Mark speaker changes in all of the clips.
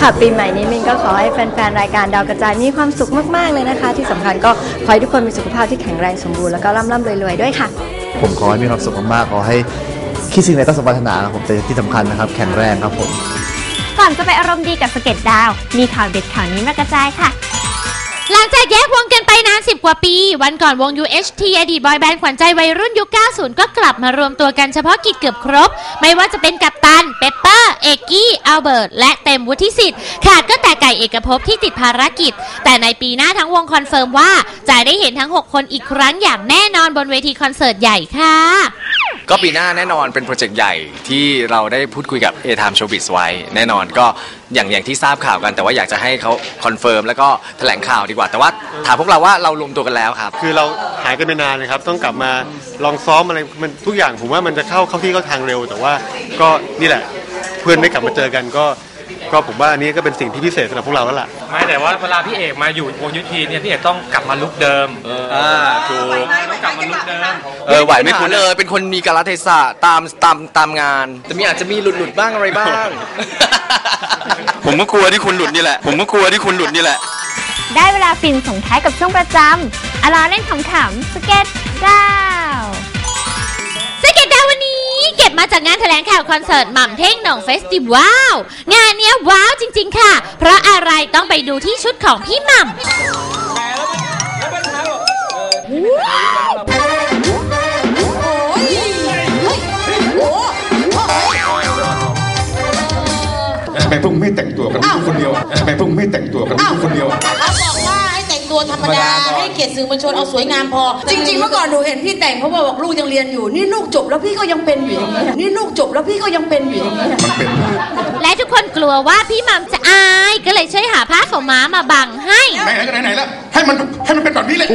Speaker 1: ค่ะปีใหม่นี้มินก็ขอให้แฟนๆ รายการดาวกระจายมีความสุขมากๆเลยนะคะ ที่สำคัญก็ขอให้ทุกคนมีสุขภาพที่แข็งแรงสมบูรณ์แล้วก็ร่ำๆรวยๆด้วยค่ะ
Speaker 2: ผมขอให้มีความสุขมากๆขอให้คิดสิ่งใดก็สมปรารถนาครับผมแต่ที่สำคัญนะครับ แข็งแรงครับผม
Speaker 3: ก่อนจะไปอารมณ์ดีกับสเก็ตดาว มีข่าวเด็ดข่าวนี้มากระจายค่ะ หลังจากแยกวงกันไปนาน 10 กว่าปี วันก่อนวง UHT อดีตบอยแบนด์ขวัญใจวัยรุ่นยุค 90 ก็กลับมารวมตัวกันเฉพาะกิจเกือบครบ ไม่ว่าจะเป็นกัปตัน เปปเปอร์ เอกกี้ อัลเบิร์ต และเต็มวุฒิสิทธิ์ ขาดก็แต่ไก่เอกภพที่ติดภารกิจ แต่ในปีหน้าทั้งวงคอนเฟิร์มว่าจะได้เห็นทั้ง 6 คนอีกครั้งอย่างแน่นอนบนเวทีคอนเสิร์ตใหญ่ค่ะ
Speaker 4: ก็ปีหน้าแน่นอนเป็นโปรเจกต์ใหญ่ที่เราได้พูดคุยกับ A Time Showbiz ไว้ แน่นอนก็อย่างอย่างที่ทราบข่าวกันแต่ว่าอยากจะให้เขาคอนเฟิร์มแล้วก็แถลงข่าวดีกว่า แต่ว่าถามพวกเราว่าเรารวมตัวกันแล้วครับ
Speaker 5: คือเราหายกันไปนานนะครับ ต้องกลับมาลองซ้อมอะไรมันทุกอย่างผมว่ามันจะเข้าเข้าที่เข้าทางเร็ว แต่ว่าก็นี่แหละเพื่อนได้กลับมาเจอกันก็ ก็ผมว่าอันนี้ก็เป็นสิ่งที่พิเศษสำหรับพวกเราแล้วล่ะ
Speaker 6: ไม่แต่ว่าเวลาพี่เอกมาอยู่วงยุทธีเนี่ยพี่เอกต้องกลับมาลุกเดิม
Speaker 4: อ่าถูก
Speaker 6: ต้องกลับมาลุกเดิม
Speaker 4: เออไหวไหม่คุณเลยเป็นคนมีกาลเทศะตามตามตามงาน แต่มีอาจจะมีหลุดหลุดๆบ้างอะไรบ้าง
Speaker 7: ผมก็กลัวที่คุณหลุดนี่แหละ ผมก็กลัวที่คุณหลุดนี่แหละ
Speaker 3: ได้เวลาฟินส่งท้ายกับช่วงประจำอาลาเล่นขำๆสเก็ตด งานแถลงข่าวคอนเสิร์ตหม่ำเท่งหน่องเฟสติวัลงานเนี้ยว้าวจริง ๆ ค่ะ เพราะอะไรต้องไปดูที่ชุดของพี่หม่ำ
Speaker 8: ทำไมพวกมึงไม่แต่งตัวกันทุกคนเดียวทำไมพวกมึงไม่แต่งตัวกันทุกคนเดียว
Speaker 9: เขาบอกว่าให้แต่งตัวธรรมดา ให้เกียรติสื่อมวลชนเอาสวยงามพอ
Speaker 10: จริง ๆ เมื่อก่อนหนูเห็นพี่แต่งเพราะว่าบอกลูกยังเรียนอยู่ นี่ลูกจบแล้วพี่ก็ยังเป็นอยู่อย่างนี้ยนี่ลูกจบแล้วพี่ก็ยังเป็นอยู่อย่างนี้ย
Speaker 8: มันเป็น
Speaker 3: และทุกคนกลัวว่าพี่หม่ำจะอายก็เลยช่วยหาผ้าขาวม้ามาบังให้
Speaker 8: ไหนไหนก็ไหนไหนแล้วให้มันให้มันเป็นแบบนี้เลย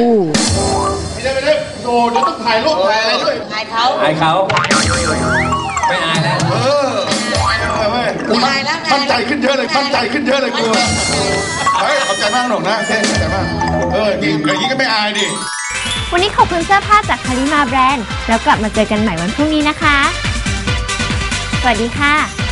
Speaker 8: ไม่ได้ไม่ได้โดเดี๋ยวต้องถ่ายรูปถ่ายอะไรด้วย
Speaker 9: ถ่ายเขา
Speaker 6: อายเขาไม่อายแล้ว
Speaker 8: เออเออเว้ยกูมั่นมั่นใจขึ้นเยอะเลยมั่นใจขึ้นเยอะเลยกูเฮ้ยขอบใจมากหนุ่มนะเท่ขอบใจมาก เออจริงอย่างนี้ก็ไม่อายดิ
Speaker 3: วันนี้ขอบคุณเสื้อผ้าจากคาริมาแบรนด์ แล้วกลับมาเจอกันใหม่วันพรุ่งนี้นะคะ สวัสดีค่ะ